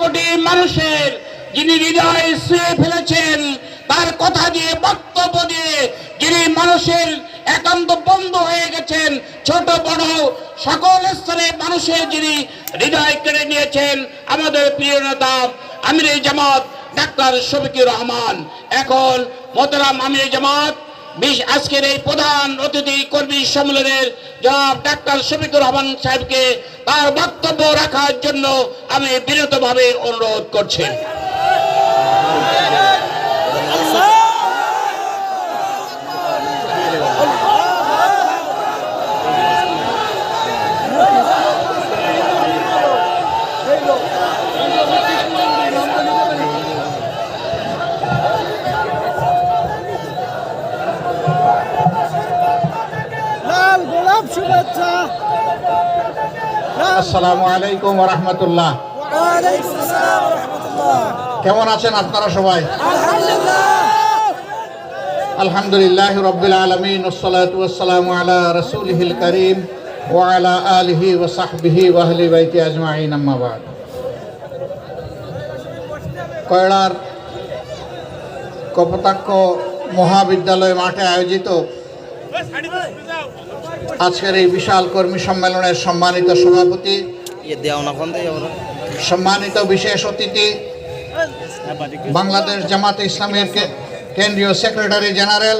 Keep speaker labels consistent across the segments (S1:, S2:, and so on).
S1: কোটি মানুষের যিনি হৃদয় ছুঁয়ে ফেলেছেন, তার কথা দিয়ে, বক্তব্য দিয়ে যিনি মানুষের একান্ত বন্ধ হয়ে গেছেন, ছোট, বড় সকল স্তরের মানুষের যিনি হৃদয় কেড়ে নিয়েছেন, আমাদের প্রিয় নেতা আমির জামাত ডাক্তার শফিকুর রহমান। এখন মোহতারাম আমির জামাত, বিশ আজকের এই প্রধান অতিথি কর্মী সম্মেলনের জনাব ডাক্তার শফিকুর রহমান সাহেবকে তার বক্তব্য রাখার জন্য আমি বিনীতভাবে অনুরোধ করছি।
S2: লাল
S3: আসসালামু আলাইকুম রহমতুল্লাহ কেমন আছেন আপনারা সবাই?
S2: আলহামদুলিল্লাহ
S3: রব্বিল আলমিন ওসলাতু ওয়াসসালামু আলা রসুলহিল করিম ওয়ালা আলিহি ওসাহবিহি ওয়াহলি বাইতি আজমাইন আম্মাবাদ কয়লার কপোতাক্ষ মহাবিদ্যালয় মাঠে আয়োজিত আজকের এই বিশাল কর্মী সম্মেলনের সম্মানিত সভাপতি সম্মানিত বিশেষ অতিথি বাংলাদেশ জামাতে ইসলামের কেন্দ্রীয় সেক্রেটারি জেনারেল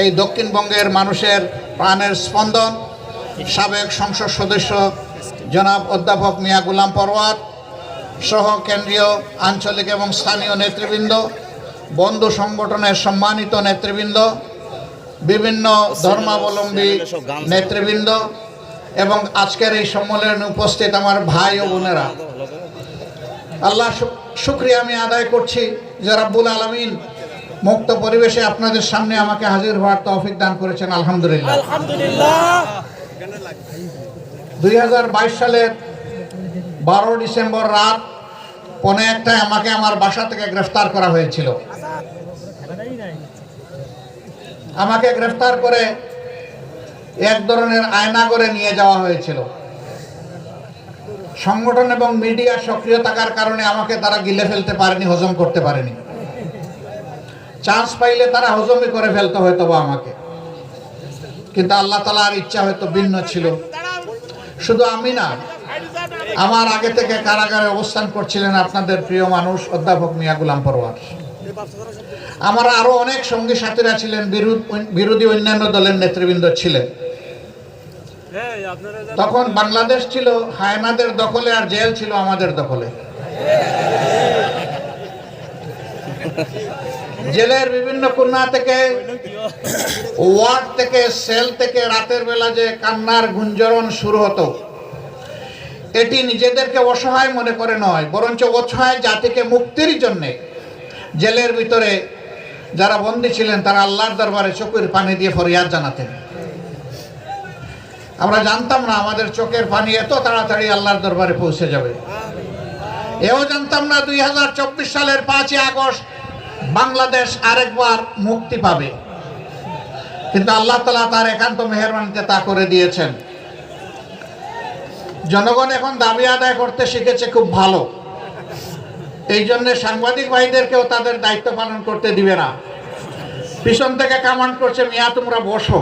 S3: এই দক্ষিণবঙ্গের মানুষের প্রাণের স্পন্দন সাবেক সংসদ সদস্য জনাব অধ্যাপক মিয়া গুলাম পরওয়ার সহ কেন্দ্রীয় আঞ্চলিক এবং স্থানীয় নেতৃবৃন্দ বন্ধু সংগঠনের সম্মানিত নেতৃবৃন্দ বিভিন্ন ধর্মাবলম্বী নেতৃবৃন্দ এবং আজকের এই সম্মেলনে উপস্থিত আমার ভাই ও বোনেরা। আল্লাহ শুক্রিয়া আমি আদায় করছি যে রাব্বুল আলমিন মুক্ত পরিবেশে আপনাদের সামনে আমাকে হাজির হওয়ার তৌফিক দান করেছেন আলহামদুলিল্লাহ। দুই হাজার বাইশ সালের বারো ডিসেম্বর রাত পনে একটায় আমাকে আমার বাসা থেকে গ্রেফতার করা হয়েছিল। আমাকে গ্রেফতার করে এক ধরনের আয়না করে নিয়ে যাওয়া হয়েছিল। সংগঠন এবং মিডিয়া সক্রিয় থাকার কারণে আমাকে তারা গিলে ফেলতে পারেনি, হজম করতে পারেনি। চান্স পাইলে তারা হজমই করে ফেলতে হয়তো বা আমাকে। কিন্তু আল্লাহ তালার ইচ্ছা হয়তো ভিন্ন ছিল। শুধু আমি না, আমার আগে থেকে কারাগারে অবস্থান করছিলেন আপনাদের প্রিয় মানুষ অধ্যাপক মিয়া গুলাম পরওয়ার। আমার আরও অনেক সঙ্গী সাথীরা ছিলেন বিরোধ- বিরোধী অন্যান্য দলের নেতৃবৃন্দ ছিলেন। তখন বাংলাদেশ ছিল হায়নাদের দখলে আর জেল ছিল আমাদের দখলে। জেলের বিভিন্ন কোণা থেকে ওয়ার্ড থেকে সেল থেকে রাতের বেলা যে কান্নার গুঞ্জরণ শুরু হতো এটি নিজেদেরকে অসহায় মনে করে নয় বরঞ্চ অসহায় জাতিকে মুক্তির জন্যে জেলের ভিতরে যারা বন্দী ছিলেন, তারা আল্লাহর দরবারে চোখের পানি দিয়ে ফরিয়াদ জানাতেন। আমরা জানতাম না আমাদের চোখের পানি এত তাড়াতাড়ি আল্লাহর দরবারে পৌঁছে যাবে। এও জানতাম না দুই হাজার চব্বিশ সালের পাঁচই আগস্ট বাংলাদেশ আরেকবার মুক্তি পাবে। কিন্তু আল্লাহ তালা তার একান্ত মেহরবানিতে তা করে দিয়েছেন। জনগণ এখন দাবি আদায় করতে শিখেছে খুব ভালো। এই জন্য সাংবাদিক ভাইদেরকেও তাদের দায়িত্ব পালন করতে দিবে না। পিছন থেকে কামান করছে, মিয়া, তোমরা বসো।